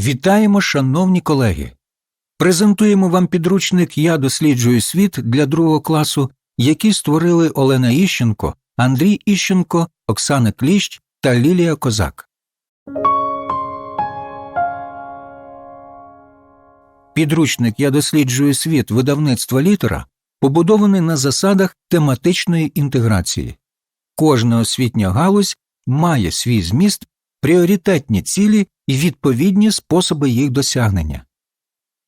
Вітаємо, шановні колеги! Презентуємо вам підручник Я досліджую світ для другого класу, який створили Олена Іщенко, Андрій Іщенко, Оксана Кліщ та Лілія Козак. Підручник Я досліджую світ видавництва літера побудований на засадах тематичної інтеграції. Кожна освітня галузь має свій зміст, пріоритетні цілі і відповідні способи їх досягнення.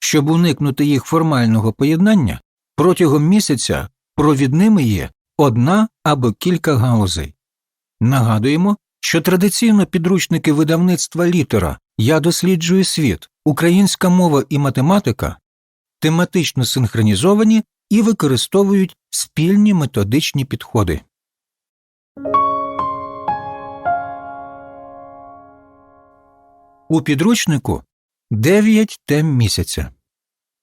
Щоб уникнути їх формального поєднання, протягом місяця провідними є одна або кілька галузей. Нагадуємо, що традиційно підручники видавництва літера Я досліджую світ, українська мова і математика тематично синхронізовані і використовують спільні методичні підходи. У підручнику 9 тем місяця.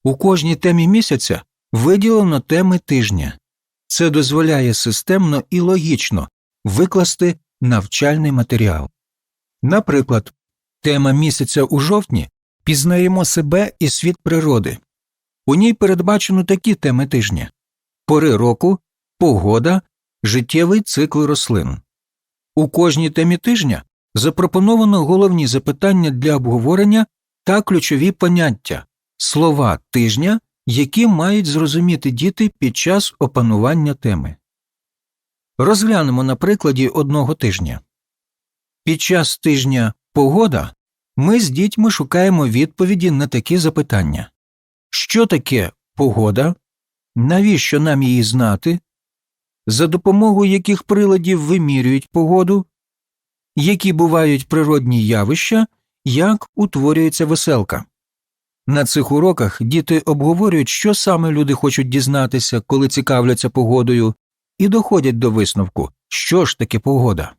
У кожній темі місяця виділено теми тижня. Це дозволяє системно і логічно викласти навчальний матеріал. Наприклад, тема місяця у жовтні пізнаємо себе і світ природи. У ній передбачено такі теми тижня пори року, погода, життєвий цикл рослин. У кожній темі тижня запропоновано головні запитання для обговорення та ключові поняття слова тижня, які мають зрозуміти діти під час опанування теми. Розглянемо на прикладі одного тижня. Під час тижня погода ми з дітьми шукаємо відповіді на такі запитання що таке погода, навіщо нам її знати, за допомогою яких приладів вимірюють погоду, які бувають природні явища, як утворюється веселка. На цих уроках діти обговорюють, що саме люди хочуть дізнатися, коли цікавляться погодою, і доходять до висновку, що ж таке погода.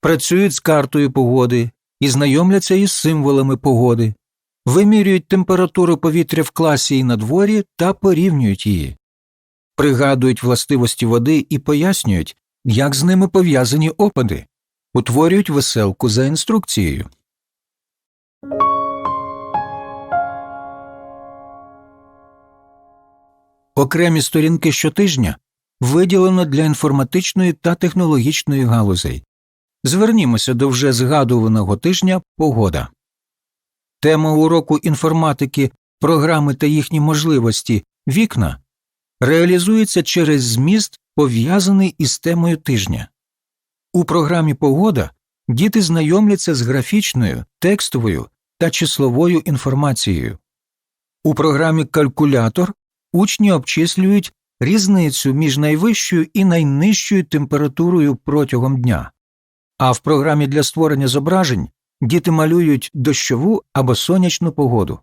Працюють з картою погоди і знайомляться із символами погоди, вимірюють температуру повітря в класі і на дворі та порівнюють її, пригадують властивості води і пояснюють, як з ними пов'язані опади, утворюють веселку за інструкцією. Окремі сторінки щотижня виділено для інформатичної та технологічної галузей. Звернімося до вже згадуваного тижня погода. Тема уроку інформатики, програми та їхні можливості вікна реалізується через зміст, пов'язаний із темою тижня. У програмі Погода діти знайомляться з графічною, текстовою та числовою інформацією. У програмі Калькулятор учні обчислюють різницю між найвищою і найнижчою температурою протягом дня, а в програмі для створення зображень діти малюють дощову або сонячну погоду.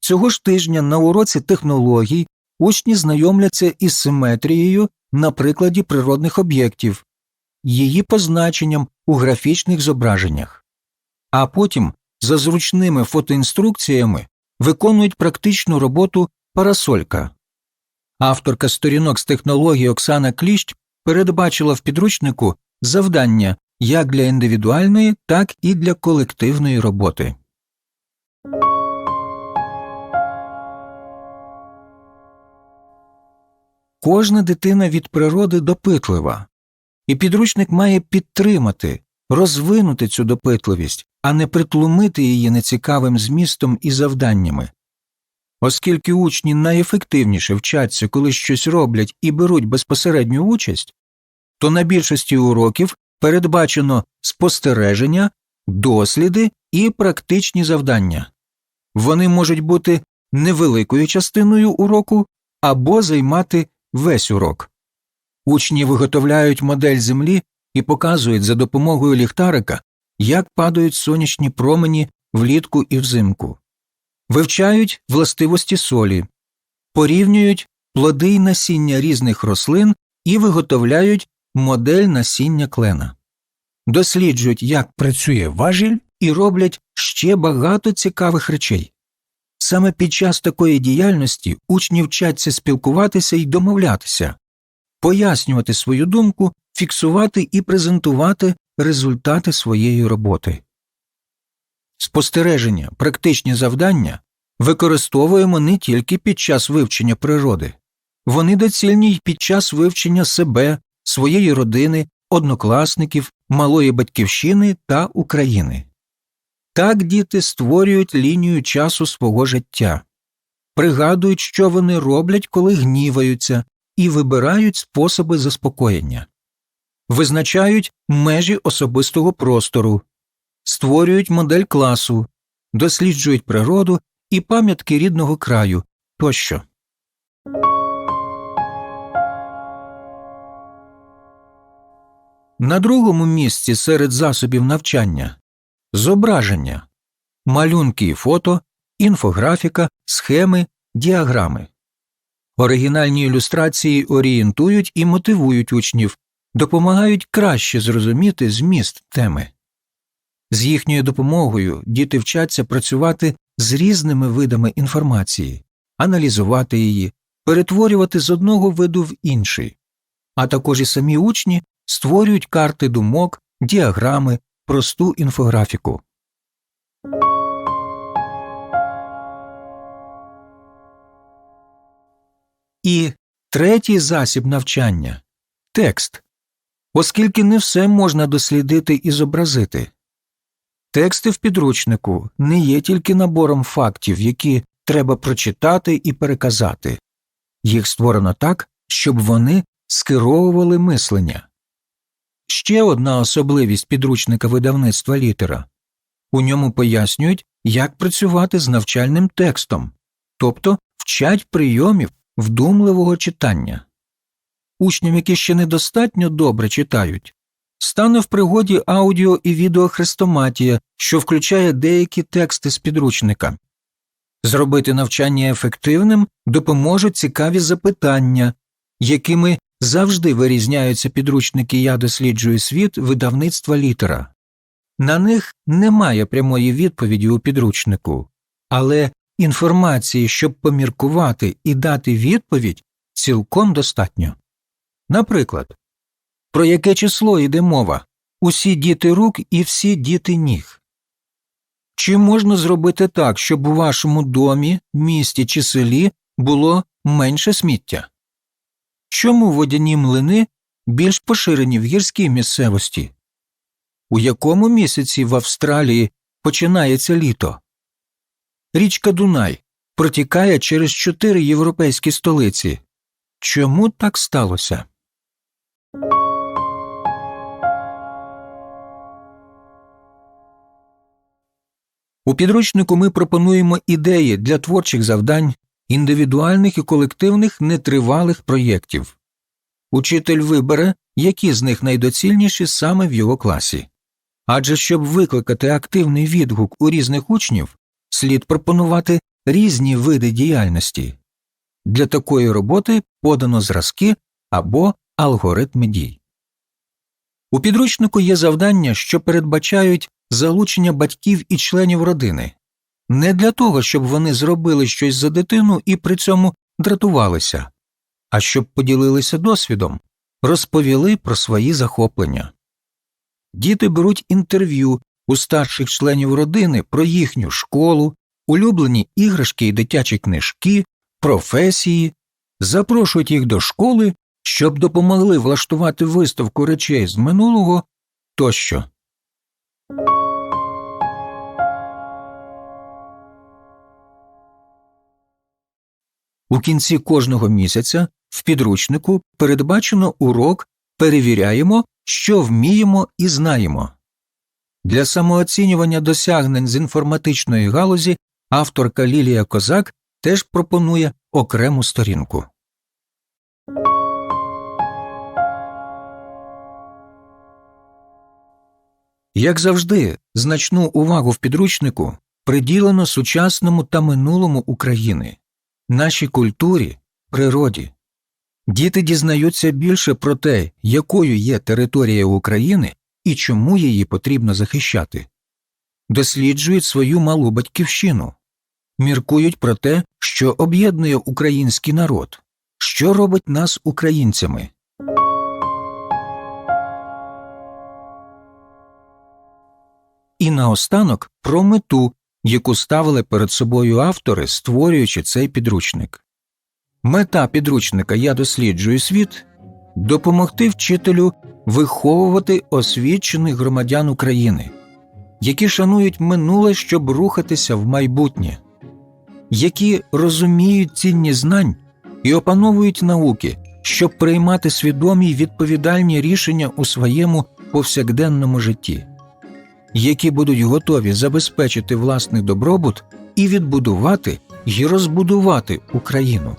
Цього ж тижня на уроці технологій учні знайомляться із симетрією на прикладі природних об'єктів, її позначенням у графічних зображеннях, а потім за зручними фотоінструкціями виконують практичну роботу парасолька. Авторка сторінок з технології Оксана Кліщ передбачила в підручнику завдання як для індивідуальної, так і для колективної роботи. Кожна дитина від природи допитлива, і підручник має підтримати, розвинути цю допитливість, а не притлумити її нецікавим змістом і завданнями. Оскільки учні найефективніше вчаться, коли щось роблять і беруть безпосередню участь, то на більшості уроків передбачено спостереження, досліди і практичні завдання. Вони можуть бути невеликою частиною уроку або займати весь урок. Учні виготовляють модель землі і показують за допомогою ліхтарика, як падають сонячні промені влітку і взимку, вивчають властивості солі, порівнюють плоди й насіння різних рослин і виготовляють модель насіння клена, досліджують, як працює важіль, і роблять ще багато цікавих речей. Саме під час такої діяльності учні вчаться спілкуватися і домовлятися, пояснювати свою думку, фіксувати і презентувати результати своєї роботи. спостереження, практичні завдання використовуємо не тільки під час вивчення природи, вони доцільні й під час вивчення себе, своєї родини, однокласників, малої батьківщини та України. Так діти створюють лінію часу свого життя, пригадують, що вони роблять, коли гніваються, і вибирають способи заспокоєння, визначають межі особистого простору, створюють модель класу, досліджують природу і пам'ятки рідного краю тощо. На другому місці серед засобів навчання зображення, малюнки і фото, інфографіка, схеми, діаграми. Оригінальні ілюстрації орієнтують і мотивують учнів, допомагають краще зрозуміти зміст теми. З їхньою допомогою діти вчаться працювати з різними видами інформації, аналізувати її, перетворювати з одного виду в інший, а також і самі учні створюють карти думок, діаграми, просту інфографіку. І третій засіб навчання текст, оскільки не все можна дослідити і зобразити. Тексти в підручнику не є тільки набором фактів, які треба прочитати і переказати, їх створено так, щоб вони скеровували мислення. Ще одна особливість підручника видавництва літера у ньому пояснюють, як працювати з навчальним текстом, тобто вчать прийомів вдумливого читання. Учням, які ще недостатньо добре читають, стане в пригоді аудіо і відеохрестоматія, що включає деякі тексти з підручника. Зробити навчання ефективним допоможуть цікаві запитання, якими завжди вирізняються підручники Я досліджую світ видавництва літера. На них немає прямої відповіді у підручнику, але інформації, щоб поміркувати і дати відповідь, цілком достатньо. Наприклад, про яке число йде мова усі діти рук і всі діти ніг. Чи можна зробити так, щоб у вашому домі, місті чи селі було менше сміття? Чому водяні млини більш поширені в гірській місцевості? У якому місяці в Австралії починається літо? Річка Дунай протікає через чотири європейські столиці. Чому так сталося? У підручнику ми пропонуємо ідеї для творчих завдань, індивідуальних і колективних нетривалих проєктів. Учитель вибере, які з них найдоцільніші саме в його класі. Адже щоб викликати активний відгук у різних учнів, слід пропонувати різні види діяльності. Для такої роботи подано зразки або алгоритми дій. У підручнику є завдання, що передбачають залучення батьків і членів родини не для того, щоб вони зробили щось за дитину і при цьому дратувалися, а щоб поділилися досвідом, розповіли про свої захоплення. Діти беруть інтерв'ю у старших членів родини про їхню школу, улюблені іграшки і дитячі книжки, професії, запрошують їх до школи, щоб допомогли влаштувати виставку речей з минулого тощо. У кінці кожного місяця в підручнику передбачено урок перевіряємо, що вміємо і знаємо. Для самооцінювання досягнень з інформатичної галузі авторка Лілія Козак теж пропонує окрему сторінку. Як завжди, значну увагу в підручнику приділено сучасному та минулому України, нашій культурі, природі. Діти дізнаються більше про те, якою є територія України і чому її потрібно захищати, досліджують свою малу батьківщину, міркують про те, що об'єднує український народ, що робить нас українцями. І наостанок про мету, яку ставили перед собою автори, створюючи цей підручник. Мета підручника Я досліджую світ допомогти вчителю виховувати освічених громадян України, які шанують минуле, щоб рухатися в майбутнє, які розуміють цінні знань і опановують науки, щоб приймати свідомі й відповідальні рішення у своєму повсякденному житті, які будуть готові забезпечити власний добробут і відбудувати й розбудувати Україну.